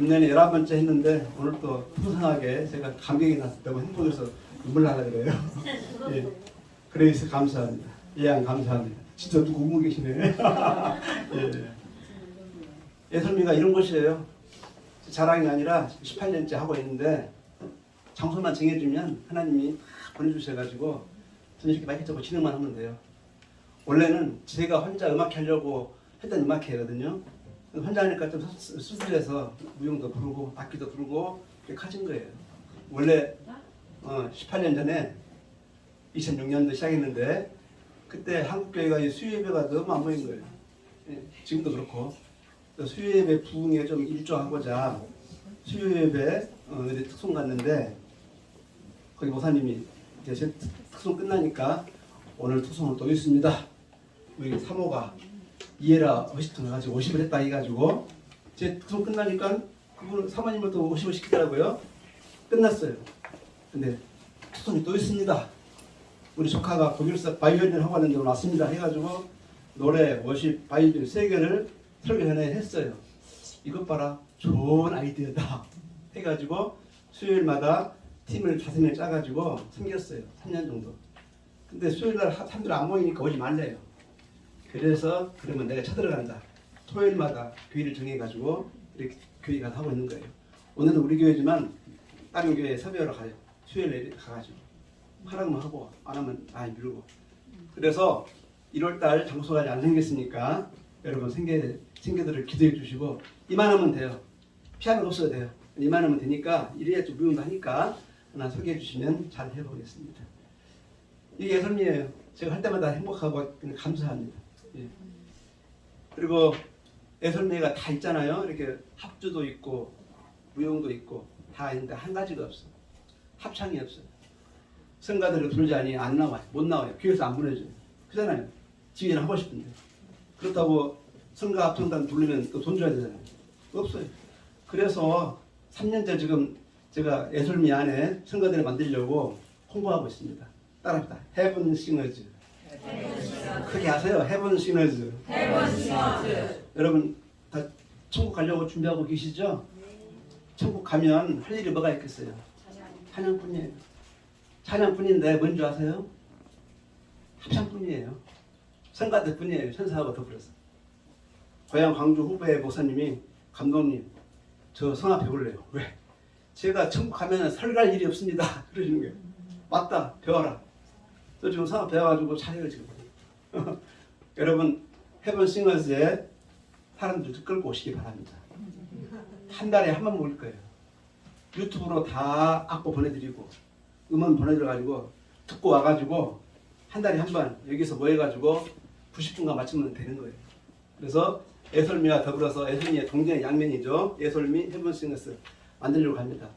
금년에 11번째 했는데 오늘 또 풍성하게 제가 감격이 나서 너무 행복해서 눈물 나려 그래요. 예. 그래서 감사합니다. 예양 감사합니다. 진짜 누구 울고 계시네. 예. 예설미가 이런 곳이에요. 자랑이 아니라 18년째 하고 있는데 장소만 정해주면 하나님이 다 보내주셔가지고 저는 이렇게 마이크 잡고 진행만 하면 돼요. 원래는 제가 혼자 음악 하려고 했던 음악회거든요. 혼자 하니까 좀 수- 수술해서 무용도 부르고 악기도 부르고 이렇게 커진 거예요. 원래 어, 18년 전에 2006년도 시작했는데 그때 한국교회가 이 수요예배가 너무 안 보인 거예요. 예, 지금도 그렇고 또 수요예배 부흥에 좀 일조하고자 수요예배 어, 특송 갔는데 거기 목사님이 이제 제 특송 끝나니까 오늘 특송은 또 있습니다. 우리 사모가 이해라 허시통 해가지고 50을 했다 해가지고 제 특송 끝나니까 그분 사모님을 또 50을 시키더라고요. 끝났어요. 근데 특송이 또 있습니다. 우리 조카가 독일서 바이올린을 하고 왔는데 오늘 왔습니다 해가지고 노래, 워십, 바이올린 세 개를 설교 전에 했어요. 이것 봐라 좋은 아이디어다 해가지고 수요일마다 팀을 다섯 명 짜가지고 섬겼어요. 3년 정도. 근데 수요일날 하- 사람들 안 모이니까 오지 말래요. 그래서 그러면 내가 쳐들어간다. 토요일마다 교회를 정해가지고 이렇게 교회 가서 하고 있는 거예요. 오늘도 우리 교회지만 다른 교회에 섭외하러 가요. 수요일에 가가지고 하라면 하고 안 하면 아예 미루고. 그래서 1월달 장소가 안 생겼으니까 여러분 생계 생계들을 기도해 주시고 이만하면 돼요. 피아노 없어도 돼요. 이만하면 되니까 이래야 좀 무용도 하니까 하나 소개해 주시면 잘 해보겠습니다. 이게 예술이에요. 제가 할 때마다 행복하고 감사합니다. 예. 그리고 예술미가 다 있잖아요. 이렇게 합주도 있고 무용도 있고 다 있는데 한 가지가 없어. 합창이 없어요. 성가들을 부르자니 안 나와요. 못 나와요. 교회에서 안 보내줘요. 그잖아요. 지휘는 하고 싶은데. 그렇다고 성가 합창단 부르면 또 돈 줘야 되잖아요. 없어요. 그래서 3년째 지금 제가 예술미 안에 성가대를 만들려고 홍보하고 있습니다. 따라합니다. 헤븐 싱어즈. 크게 하세요. 헤븐 싱어즈. 여러분 다 천국 가려고 준비하고 계시죠? 천국 가면 할 일이 뭐가 있겠어요? 찬양뿐이에요. 찬양뿐인데 뭔지 아세요? 합창뿐이에요. 성가대뿐이에요. 천사하고 더불어서. 고향 광주 후배 목사님이 감독님 저 성악 배울래요. 왜? 제가 천국 가면 설갈 일이 없습니다. 그러시는 거예요. 맞다. 배워라. 저 지금 성악 배워가지고 차례를 지금. 여러분 헤븐 싱어즈에 사람들 끌고 오시기 바랍니다. 한 달에 한 번 모일 거예요. 유튜브로 다 악보 보내드리고 음원 보내드려가지고 듣고 와가지고 한 달에 한 번 여기서 모여가지고 90분간 맞추면 되는 거예요. 그래서 애솔미와 더불어서 애솔미의 동전의 양면이죠. 애솔미 헤븐 싱어스 만들려고 합니다.